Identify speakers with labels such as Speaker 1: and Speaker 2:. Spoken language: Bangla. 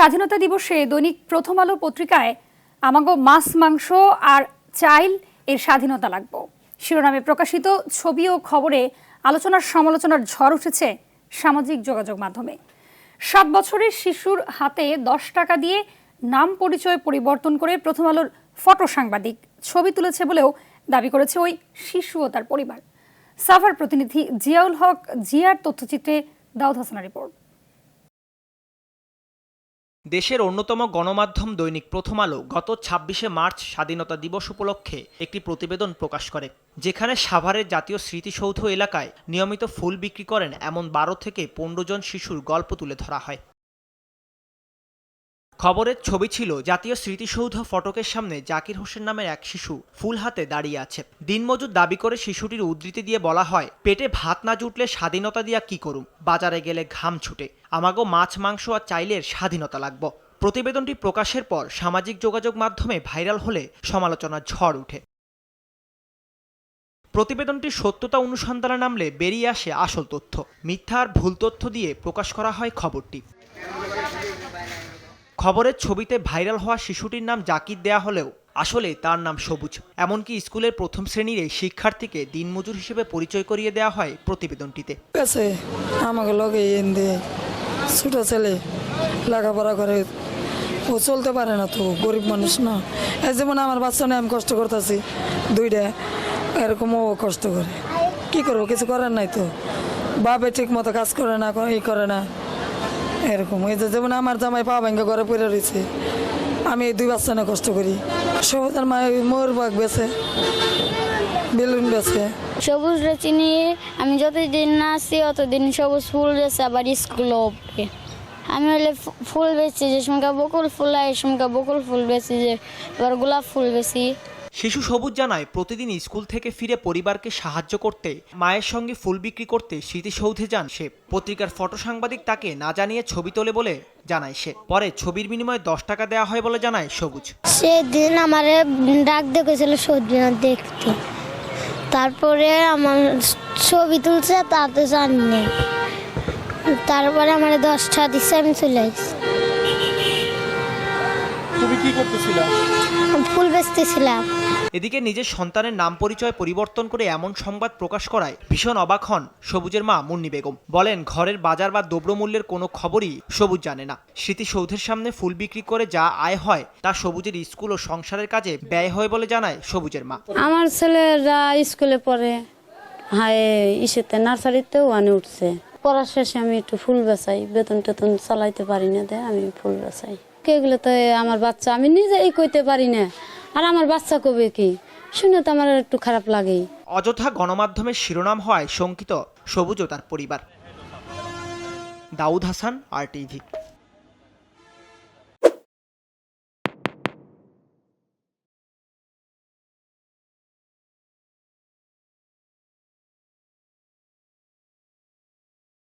Speaker 1: স্বাধীনতা দিবসে দৈনিক প্রথম আলো পত্রিকায় আমাগো মাছ, মাংস আর চাইল এর স্বাধীনতা লাগব। শিরোনামে প্রকাশিত ছবি ও খবরে আলোচনার সমালোচনার ঝড় উঠেছে সামাজিক যোগাযোগ মাধ্যমে। সাত বছরের শিশুর হাতে দশ টাকা দিয়ে নাম পরিচয় পরিবর্তন করে প্রথম আলোর ফটো সাংবাদিক ছবি তুলেছে বলেও দাবি করেছে ওই শিশু ও তার পরিবার। সাভার প্রতিনিধি জিয়াউল হক জিয়ার তথ্যচিত্রে দাউদ হাসানা রিপোর্ট।
Speaker 2: দেশের অন্যতম গণমাধ্যম দৈনিক প্রথম আলো গত ছাব্বিশে মার্চ স্বাধীনতা দিবস উপলক্ষে একটি প্রতিবেদন প্রকাশ করে, যেখানে সাভারের জাতীয় স্মৃতিসৌধ এলাকায় নিয়মিত ফুল বিক্রি করেন এমন বারো থেকে পনেরো জন শিশুর গল্প তুলে ধরা হয়। খবরের ছবি ছিল জাতীয় স্মৃতিসৌধ ফটকের সামনে জাকির হোসেন নামের এক শিশু ফুল হাতে দাঁড়িয়ে আছে। দিনমজুর দাবি করে শিশুটির উদ্ধৃতি দিয়ে বলা হয়, পেটে ভাত না জুটলে স্বাধীনতা দিয়া কি করুম? বাজারে গেলে ঘাম ছুটে। আমাগো মাছ, মাংস আর চাইলের স্বাধীনতা লাগব। প্রতিবেদনটি প্রকাশের পর সামাজিক যোগাযোগ মাধ্যমে ভাইরাল হলে সমালোচনার ঝড় উঠে। প্রতিবেদনটির সত্যতা অনুসন্ধানে নামলে বেরিয়ে আসে আসল তথ্য। মিথ্যা আর ভুল তথ্য দিয়ে প্রকাশ করা হয় খবরটি। খবরের ছবিতে ভাইরাল হওয়া শিশুটির নাম জাকির দেয়া হলেও আসলে তার নাম সবুজ। এমনকি স্কুলের প্রথম শ্রেণির এই শিক্ষার্থীকে দিনমজুর হিসেবে পরিচয় করিয়ে দেওয়া হয় প্রতিবেদনটিতে।
Speaker 3: আছে, আমাকে লগে এন ছোট ছেলে, লেখাপড়া করে। ও চলতে পারে না তো, গরিব মানুষ না। যেমন আমার বাচ্চা নিয়ে আমি কষ্ট করতেছি, দুইটা, এরকম ও কষ্ট করে। কি করব, কিছু করার নাই তো। বাপে ঠিক মতো কাজ করে না, ই করে না। এরকম, এই যেমন আমার জামাই পা ভেঙে ঘরে পড়ে রয়েছে, আমি এই দুই বাচ্চা নিয়ে কষ্ট করি। সবুজের মা মোর বাঘ বেছে, বেলুন বেছে।
Speaker 4: সবুজটা চিনি, আমি যতদিন না আসছি অতদিন সবুজ ফুল বেছে আবার স্কুল ওপরে আমি হলে ফুল বেচি যে সময় বকুল ফুল এই সময় বকুল ফুল বেচি যে এবার গোলাপ ফুল বেশি
Speaker 2: শিশু সবুজ জানায় প্রতিদিন স্কুল থেকে ফিরে পরিবারকে সাহায্য করতে, মায়ের সঙ্গে ফুল বিক্রি করতে স্মৃতিসৌধে যান সে। পত্রিকার ফটো সাংবাদিক তাকে না জানিয়ে ছবি তোলে বলে জানায় সে। পরে ছবির বিনিময়ে দশ টাকা দেওয়া হয় বলে জানায় সবুজ।
Speaker 4: সেদিন আমার ডাক দেখেছিল সবজি দেখতে। তারপরে আমার ছবি তুলছে তা তো জানি তারপরে আমার দশটা দিচ্ছে আমি চলে
Speaker 2: তুমি কি করতেছিলা?
Speaker 4: ফুল বেচতেছিলাম।
Speaker 2: এদিকে নিজের সন্তানের নাম পরিচয় পরিবর্তন করে এমন সংবাদ প্রকাশ করায় ভীষণ অবাক হন সবুজের মা মুন্নি বেগম। বলেন ঘরের বাজার বা দ্রব্যমূল্যের কোনো খবরই সবুজ জানে না। স্মৃতিসৌধের সামনে ফুল বিক্রি করে যা আয় হয় তা সবুজের স্কুল ও সংসারের কাজে ব্যয় হয় বলে জানায় সবুজের মা।
Speaker 5: আমার ছেলেরা স্কুলে পড়ে। হায় ইসেতে নার্সারিতেও আনে উঠছে। পড়ার শেষে আমি একটু ফুল বেচাই বেতন টেতন চালাইতে পারি না দে আমি ফুল বেচাই। এগুলো তো আমার বাচ্চা, আমি নিজেই কইতে পারি না। আর আমার বাচ্চা কবে কি? শুনে তো আমার একটু খারাপ লাগে
Speaker 2: অযথা গণমাধ্যমের শিরোনাম হয় শঙ্কিত সবুজ ও তার পরিবার। Daud Hasan, R TV.